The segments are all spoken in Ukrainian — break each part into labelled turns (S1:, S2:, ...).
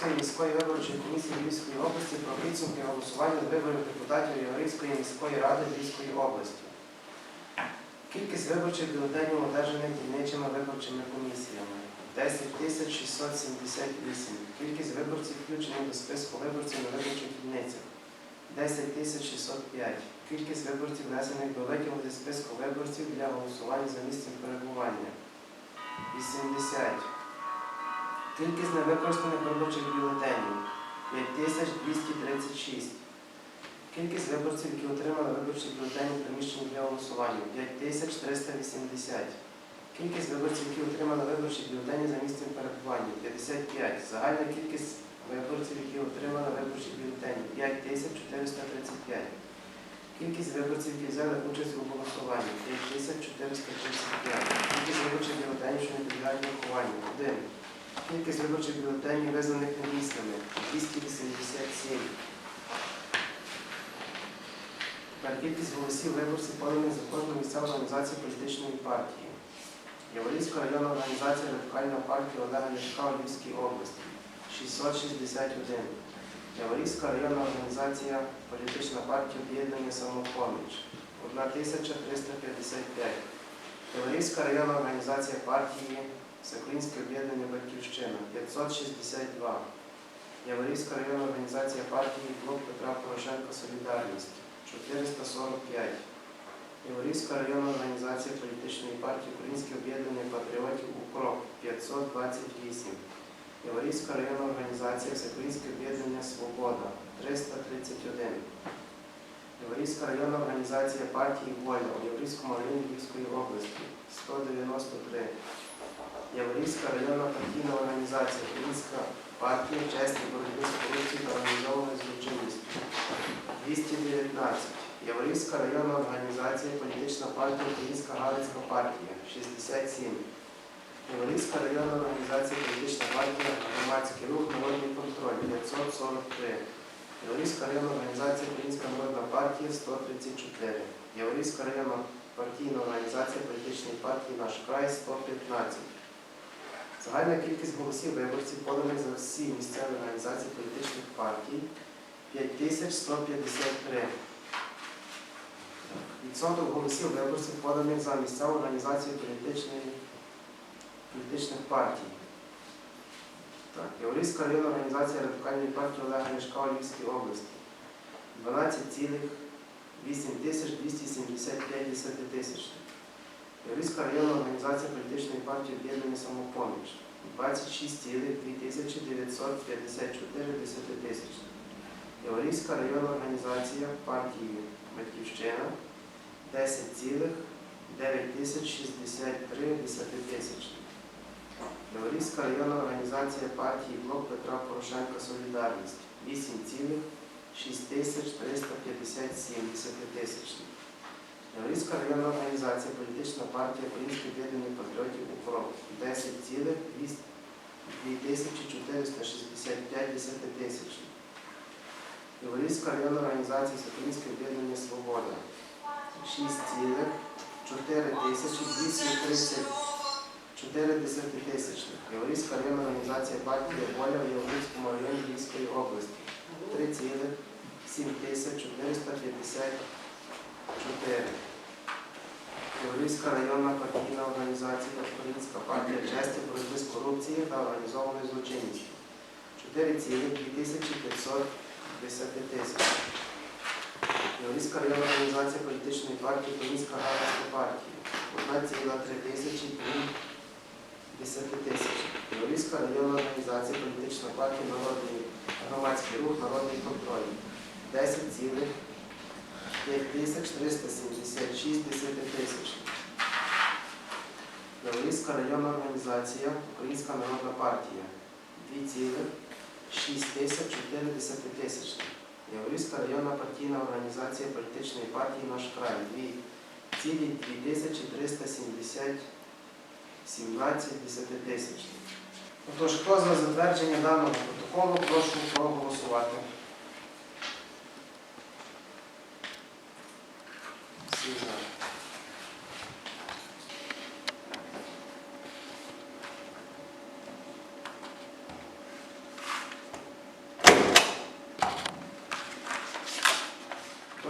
S1: Яворівської міської виборчої комісії Львівської області про підсумки голосування виборів депутатів Яворівської міської ради Львівської області. Кількість виборчих бюлетенів одержаних дільничими виборчими комісіями 10 678. Кількість виборців включених до списку виборців на виборчих дільницях 10 тисяч 605. Кількість виборців внесених до зі списку виборців для голосування за місцем перебування 80. Кількість невикористаних виборчих бюлетенів 5236. Кількість виборців, які отримали виборчі бюлетені в приміщенні для голосування 5380. Кількість виборців, які отримали виборчі бюлетені за місцем перебування 55. Загальна кількість виборців, які отримали виборчі бюлетені 5435. Кількість виборців, які взяли участь у голосуванні 5435. Кількість виборчих бюлетенів, що не підлягають рахуванню 1. Кількість виборчих бюлетенів, визнаних недійсними 287. Тепер кількість голосів виборців поданих за кожну місцеву організацію політичної партії. Яворівська районна організація Радикальна партія Олега Ляшка у Львівській області 661. Яворівська районна організація Політична партія об'єднання самопоміч 1355. Яворівська районна організація партії Всеукраїнське об'єднання Батьківщина 562. Яворівська районна організація партії Блок Петра Порошенка Солідарність 445. Яворівська районна організація політичної партії Українське об'єднання патріотів УКРОП 528. Яворівська районна організація Всеукраїнське об'єднання Свобода 331. Яворівська районна організація партії Воля у Яворівському районі Львівської області 193. Яворівська районна партійна організація Українська партія честі боротьби з корупцією та організованою злочинністю 219. Яворівська районна організація Політична партія Українська Галицька партія 67. Яворівська районна організація Політична партія Громадський рух Народний контроль 543. Яворівська районна організація Українська народна партія 134. Яворівська районна партійна організація політичної партії Наш край 115. Загальна кількість голосів виборців, поданих за всі місцеві організації політичних партій 5153. Відсоток голосів виборців, поданих за місцеву організацію політичних партій. Яворівська районна організація Радикальної партії Олега Ляшка у Львівській області 12,8 тисяч 275 десятитисячних. Яворівська районна організація політичної партії об'єднання самопоміч 26,2954 десятитисячних. Яворівська районна організація партії Батьківщина 10,9063 десятитисячних. Районна організація партії Блок Петра Порошенка Солідарність 8,6357 десятитисячних. Яворівська районна організація Політична партія Українське об'єднання патріотів УКРОП 10,2465 десятитисячних. Яворівська районна організація Всеукраїнське об'єднання Свобода 6,4234 десятитисячних. Яворівська районна організація партія Воля в Яворівському районі Львівської області 3,7454. Яворівська районна партійна організація Українська партія честі боротьби з корупцією та організованою злочинністю 4,2500 десятитисяч. Яворівська районна організація політичної партії Українська Галицька партія 1,3 тисячі десятитисяч. Яворівська районна організація політична партія Народний громадський рух Народний контроль 10,5376 десятитисяч. Яворівська районна організація Українська народна партія 2,64 десятитисячних. Яворівська районна партійна організація політичної партії Наш край 2,2370 17 десятитисячних. Отож, хто за затвердження даного протоколу, прошу проголосувати. Всі за.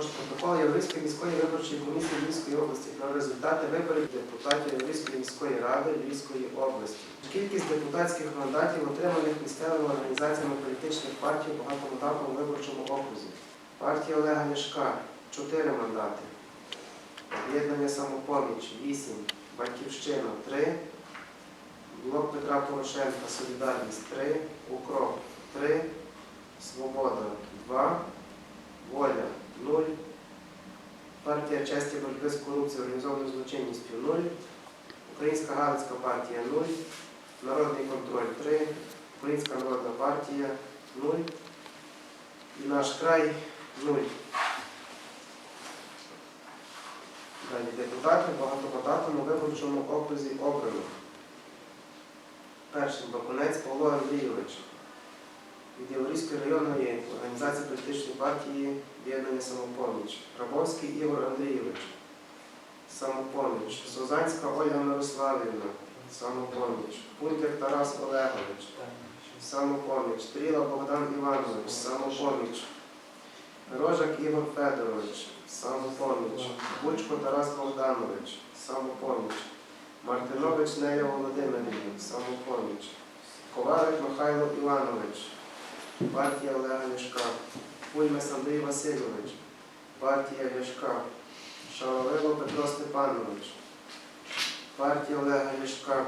S1: Протокол Європейської міської виборчої комісії Львівської області про результати виборів депутатів Львівської міської ради Львівської області. Кількість депутатських мандатів, отриманих місцевими організаціями політичних партій у багатомандатному виборчому окрузі. Партія Олега Ляшка 4 мандати. Об'єднання самопоміч 8. Батьківщина 3. Блок Петра Порошенка Солідарність 3. Укроп 3. Свобода 2. Воля 0. Партія честі боротьби з корупцією, організованою злочинністю 0. Українська Галицька партія 0. Народний контроль 3. Українська народна партія 0. І наш край 0. Далі депутати в багатомандатному виборчому окрузі обрано. Перший Бакунець Павло Андрійович від Яворівської районної організації політичної партії Об'єднання самопоміч. Рабовський Ігор Андрійович. Самопоміч. Созанська Ольга Мирославівна. Самопоміч. Пунтик Тарас Олегович. Самопоміч. Стріла Богдан Іванович. Самопоміч. Рожак Ігор Федорович. Самопоміч. Бучко Тарас Богданович. Самопоміч. Мартинович Неля Володимирівна. Самопоміч. Ковалик Михайло Іванович. Партія Олега Ляшка. Пульмес Андрій Васильович. Партія Ляшка. Шаловило Петро Степанович. Партія Олега Ляшка.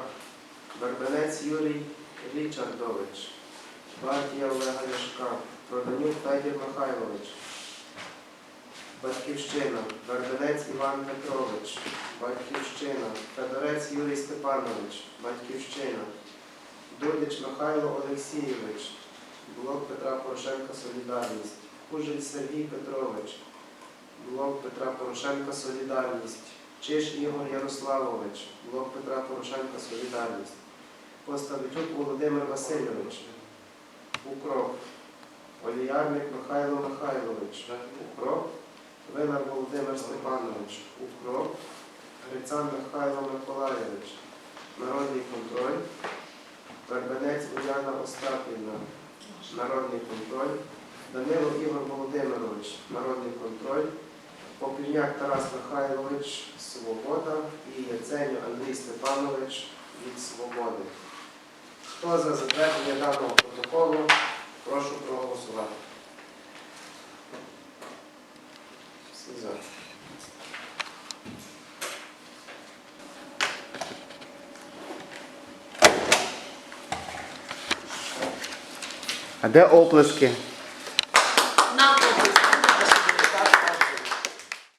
S1: Барбанець Юрій Річардович. Партія Олега Ляшка. Проданюк Федір Михайлович. Батьківщина. Барбанець Іван Петрович. Батьківщина. Федорець Юрій Степанович. Батьківщина. Дудич Михайло Олексійович. Блок Петра Порошенка Солідарність. Кужель Сергій Петрович. Блок Петра Порошенка Солідарність. Чиш Ігор Ярославович. Блок Петра Порошенка Солідарність. Поставитюк Володимир Васильович. Укроп. Оліярник Михайло Михайлович. Укроп. Винар Володимир Степанович. Укроп. Грицан Михайло Миколайович. Народний контроль. Вербенець Уляна Остапівна. Народний контроль. Данило Ігор Володимирович. Народний контроль. Попільняк Тарас Михайлович. Свобода. І Яценю Андрій Степанович від Свободи. Хто за затвердження даного протоколу? Прошу проголосувати. Всі за.
S2: A de
S3: oplaske.